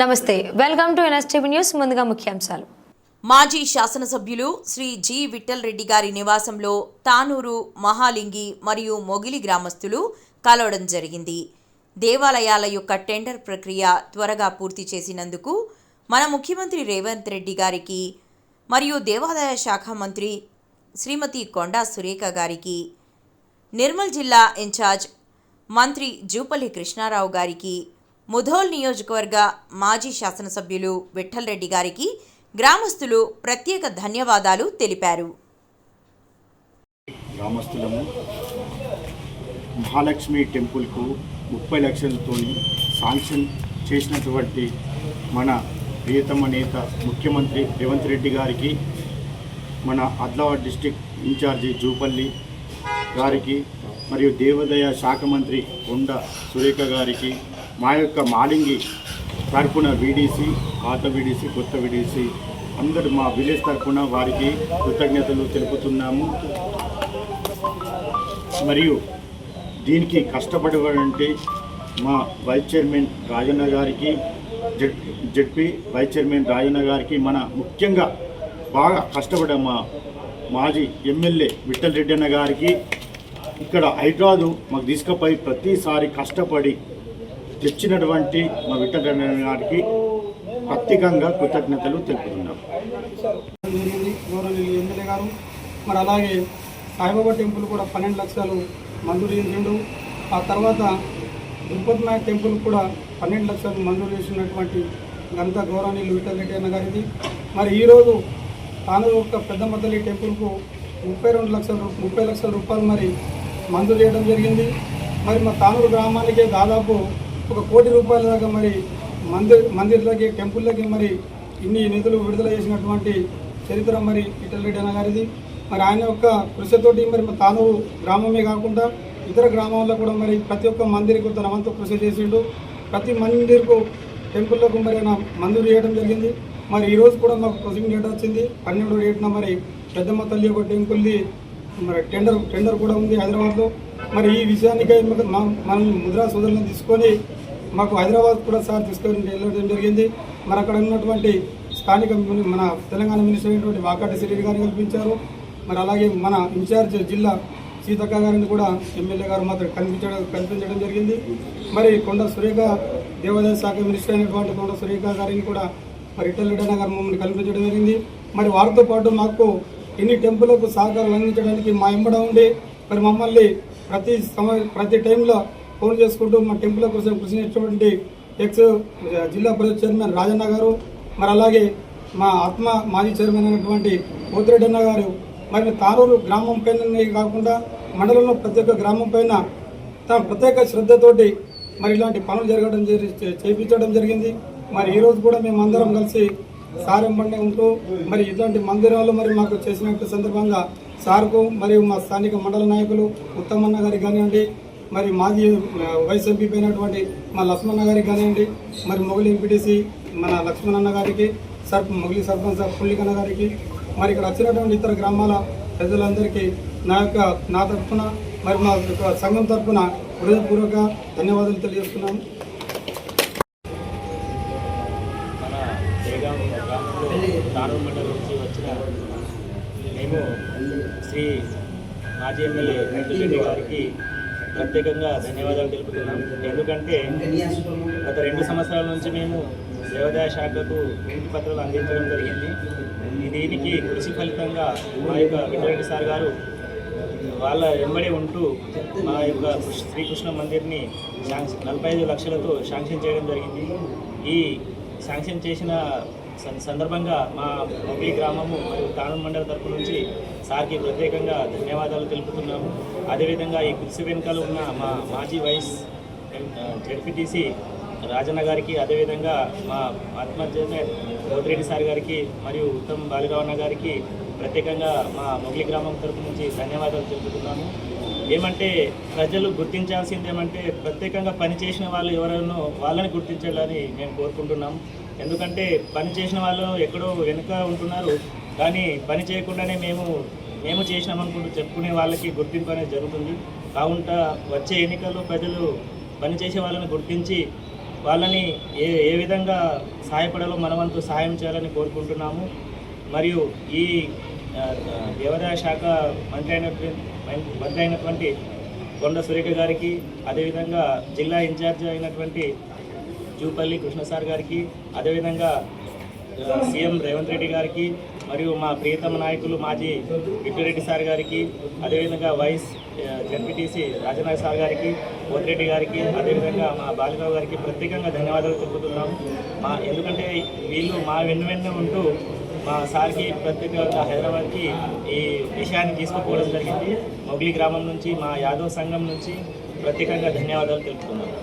నమస్తే welcome to NSTV news ముందుగా ముఖ్యాంశాలు. మాజీ శాసనసభ్యులు శ్రీ జి విఠల్ రెడ్డి గారి నివాసంలో తానూరు మహాలింగి మరియు మొగిలి గ్రామస్తులు కలవడం జరిగింది. దేవాలయాల యొక్క టెండర్ ప్రక్రియ త్వరగా పూర్తి చేసినందుకు మన ముఖ్యమంత్రి రేవంత్ రెడ్డి గారికి మరియు దేవాదాయ శాఖ మంత్రి శ్రీమతి కొండా సురేఖ గారికి నిర్మల్ జిల్లా ఇన్ఛార్జ్ మంత్రి జూపల్లి కృష్ణారావు గారికి ముధోల్ నియోజకవర్గ మాజీ శాసనసభ్యులు విఠల్రెడ్డి గారికి గ్రామస్తులు ప్రత్యేక ధన్యవాదాలు తెలిపారు. గ్రామస్తులము మహాలక్ష్మి టెంపుల్కు ముప్పై లక్షలతో శాంక్షన్ చేసినటువంటి మన ప్రియతమ నేత ముఖ్యమంత్రి రేవంత్ రెడ్డి గారికి మన ఆదిలాబాద్ డిస్టిక్ ఇన్ఛార్జి జూపల్లి గారికి మరియు దేవాదాయ శాఖ మంత్రి కొండ సురేఖ గారికి మా యొక్క మాలింగి తరపున వీడీసీ పాత వీడీసీ కొత్త వీడీసీ అందరు మా విలేజ్ తరపున వారికి కృతజ్ఞతలు తెలుపుతున్నాము. మరియు దీనికి కష్టపడేవారంటే మా వైస్ చైర్మన్ రాజన్న గారికి Z ZP vice chairman Rajanna గారికి మన ముఖ్యంగా బాగా కష్టపడే మా మాజీ ఎమ్మెల్యే విఠల్ రెడ్డి అన్న గారికి ఇక్కడ హైదరాబాదు మాకు తీసుకుపోయి ప్రతిసారి కష్టపడి తెచ్చినటువంటి మా విఠల్ గారికి ప్రత్యేకంగా కృతజ్ఞతలు తెలుపుతున్నాం. జరిగింది గౌరవనీయులు ఎమ్మెల్యే గారు మరి అలాగే సాయిబాబా టెంపుల్ కూడా పన్నెండు లక్షలు మంజూరు చేసిండు. ఆ తర్వాత దుర్పతి నాయక్ టెంపుల్ కూడా పన్నెండు లక్షలు మంజూరు చేసినటువంటి ఘనత గౌరవనీయులు విఠల్ రెడ్డి అన్న గారిది. మరి ఈరోజు తాను యొక్క పెద్ద మద్దలి టెంపుల్కు ముప్పై రెండు లక్షల ముప్పై లక్షల రూపాయలు మరి మంజూరు చేయడం జరిగింది. మరి మా తానూరు గ్రామానికే దాదాపు ఒక కోటి రూపాయల దాకా మరి మందిర్ మందిర్లకి టెంపుల్లకి మరి ఇన్ని నిధులు విడుదల చేసినటువంటి చరిత్ర మరి ఇటల్ రెడ్డి అన్న గారిది. మరి ఆయన యొక్క కృషితోటి మరి మా గ్రామమే కాకుండా ఇతర గ్రామాల్లో కూడా మరి ప్రతి ఒక్క మందిరికి తన వంతు కృషి చేసిండు. ప్రతి మందిర్కు టెంపుల్లకు మరి ఆయన మందులు చేయడం జరిగింది. మరి ఈరోజు కూడా మాకు ప్రొసీడింగ్ డేట్ వచ్చింది. పన్నెండు డేట్న మరి పెద్దమ్మ తల్లి ఒక టెంపుల్ది మరి టెండర్ టెండర్ కూడా ఉంది హైదరాబాద్లో. మరి ఈ విషయానికై మాకు- మనం ముద్రా సోదరులను తీసుకొని మాకు హైదరాబాద్ కూడా సార్ తీసుకొని వెళ్ళడం జరిగింది. మరి అక్కడ ఉన్నటువంటి స్థానిక మన తెలంగాణ మినిస్టర్ అయినటువంటి వాకాటి శ్రీరెడ్డి గారిని కల్పించారు. మరి అలాగే మన ఇన్ఛార్జ్ జిల్లా సీతక్క గారిని కూడా ఎమ్మెల్యే గారు మాత్రం కనిపించడం కల్పించడం జరిగింది. మరి కొండ సురేఖ దేవాదాయ శాఖ మినిస్టర్ అయినటువంటి కొండ సురేఖ గారిని కూడా మరి ఇటల్ గారు మమ్మల్ని కల్పించడం జరిగింది. మరి వారితో పాటు మాకు ఎన్ని టెంపుల్కు సహకారం అందించడానికి మా ఎంబడ ఉండి మరి మమ్మల్ని ప్రతి సమయ ప్రతి టైంలో ఫోన్ చేసుకుంటూ మా టెంపుల్ కోసం కృషి చేసినటువంటి ఎక్స్ జిల్లా పరిషత్ చైర్మన్ రాజన్న గారు మరి అలాగే మా ఆత్మ మాజీ చైర్మన్ అయినటువంటి పోతిరెడ్డి అన్న గారు మరి తారూరు గ్రామం పైన కాకుండా మండలంలో ప్రతి ఒక్క గ్రామం పైన తన ప్రత్యేక శ్రద్ధతోటి మరి ఇలాంటి పనులు జరగడం జరి చేయించడం జరిగింది. మరి ఈరోజు కూడా మేము అందరం కలిసి సారం వెంబడి ఉంటూ మరి ఇలాంటి మందిరాలు మరి మాకు చేసినట్టు సందర్భంగా సార్కు మరియు మా స్థానిక మండల నాయకులు ఉత్తమన్న గారికి కానివ్వండి మరి మాజీ వైస్ ఎంపీ అయినటువంటి మా లక్ష్మణ గారికి కానివ్వండి మరి మొగలి ఎంపీటీసీ మన లక్ష్మణన్న గారికి సర్ప మొగలి సర్పంచ్ పుల్లికన్న గారికి మరి ఇక్కడ వచ్చినటువంటి ఇతర గ్రామాల ప్రజలందరికీ నా యొక్క నా తరఫున మరి మా యొక్క సంఘం తరఫున హృదయపూర్వక ధన్యవాదాలు తెలియజేస్తున్నాను మన మండలం నుంచి వచ్చిన మేము శ్రీ మాజీ ఎమ్మెల్యే వెంకటరెడ్డి గారికి ప్రత్యేకంగా ధన్యవాదాలు తెలుపుతున్నాం. ఎందుకంటే గత రెండు సంవత్సరాల నుంచి మేము దేవాదాయ శాఖకు నీటి పత్రాలు అందించడం జరిగింది. దీనికి కృషి ఫలితంగా మా యొక్క వెంకటరెడ్డి సార్ గారు వాళ్ళ వెంబడి ఉంటూ మా యొక్క శ్రీకృష్ణ మందిర్ని శాంక్షన్ నలభై ఐదు లక్షలతో శాంక్షన్ చేయడం జరిగింది. ఈ శాంక్షన్ చేసిన సందర్భంగా మా మొబీ గ్రామము మరియు తాను మండల తరపు నుంచి సార్కి ప్రత్యేకంగా ధన్యవాదాలు తెలుపుతున్నాము. అదేవిధంగా ఈ కృషి వెనుకలు ఉన్న మా మాజీ వైస్ జడ్పీటీసీ రాజన్న గారికి అదేవిధంగా మా ఆత్మహత్య గోదిరెడ్డి సార్ గారికి మరియు ఉత్తమ్ బాలిరావణ గారికి ప్రత్యేకంగా మా మొగలి గ్రామం తరపు నుంచి ధన్యవాదాలు తెలుపుతున్నాము. ఏమంటే ప్రజలు గుర్తించాల్సింది ఏమంటే ప్రత్యేకంగా పని చేసిన వాళ్ళు ఎవరైనా వాళ్ళని గుర్తించాలని మేము కోరుకుంటున్నాం. ఎందుకంటే పని చేసిన వాళ్ళు ఎక్కడో వెనుక ఉంటున్నారు. కానీ పని చేయకుండానే మేము మేము చేసినామనుకుంటూ చెప్పుకునే వాళ్ళకి గుర్తింపు అనేది జరుగుతుంది. కావుంట వచ్చే ఎన్నికల్లో ప్రజలు పనిచేసే వాళ్ళని గుర్తించి వాళ్ళని ఏ ఏ విధంగా సహాయపడాలో మనవంతు సహాయం చేయాలని కోరుకుంటున్నాము. మరియు ఈ దేవాదాయ శాఖ మంత్రి అయినటువంటి మంత్రి అయినటువంటి కొండ సురేఖ గారికి అదేవిధంగా జిల్లా ఇన్ఛార్జ్ అయినటువంటి జూపల్లి కృష్ణసార్ గారికి అదేవిధంగా సీఎం రేవంత్ రెడ్డి గారికి మరియు మా ప్రియతమ నాయకులు మాజీ విప్పిరెడ్డి సార్ గారికి అదేవిధంగా వైస్ జడ్పీటీసీ రాజనాథ్ సార్ గారికి కోతిరెడ్డి గారికి అదేవిధంగా మా బాలిరావు గారికి ప్రత్యేకంగా ధన్యవాదాలు చెబుతున్నాం మా ఎందుకంటే వీళ్ళు మా వెన్ను వెన్ను ఉంటూ మా సార్కి ప్రత్యేకంగా హైదరాబాద్కి ఈ విషయాన్ని తీసుకుపోవడం జరిగింది. మొగ్లీ గ్రామం నుంచి మా యాదవ్ సంఘం నుంచి ప్రత్యేకంగా ధన్యవాదాలు తెలుపుతున్నాను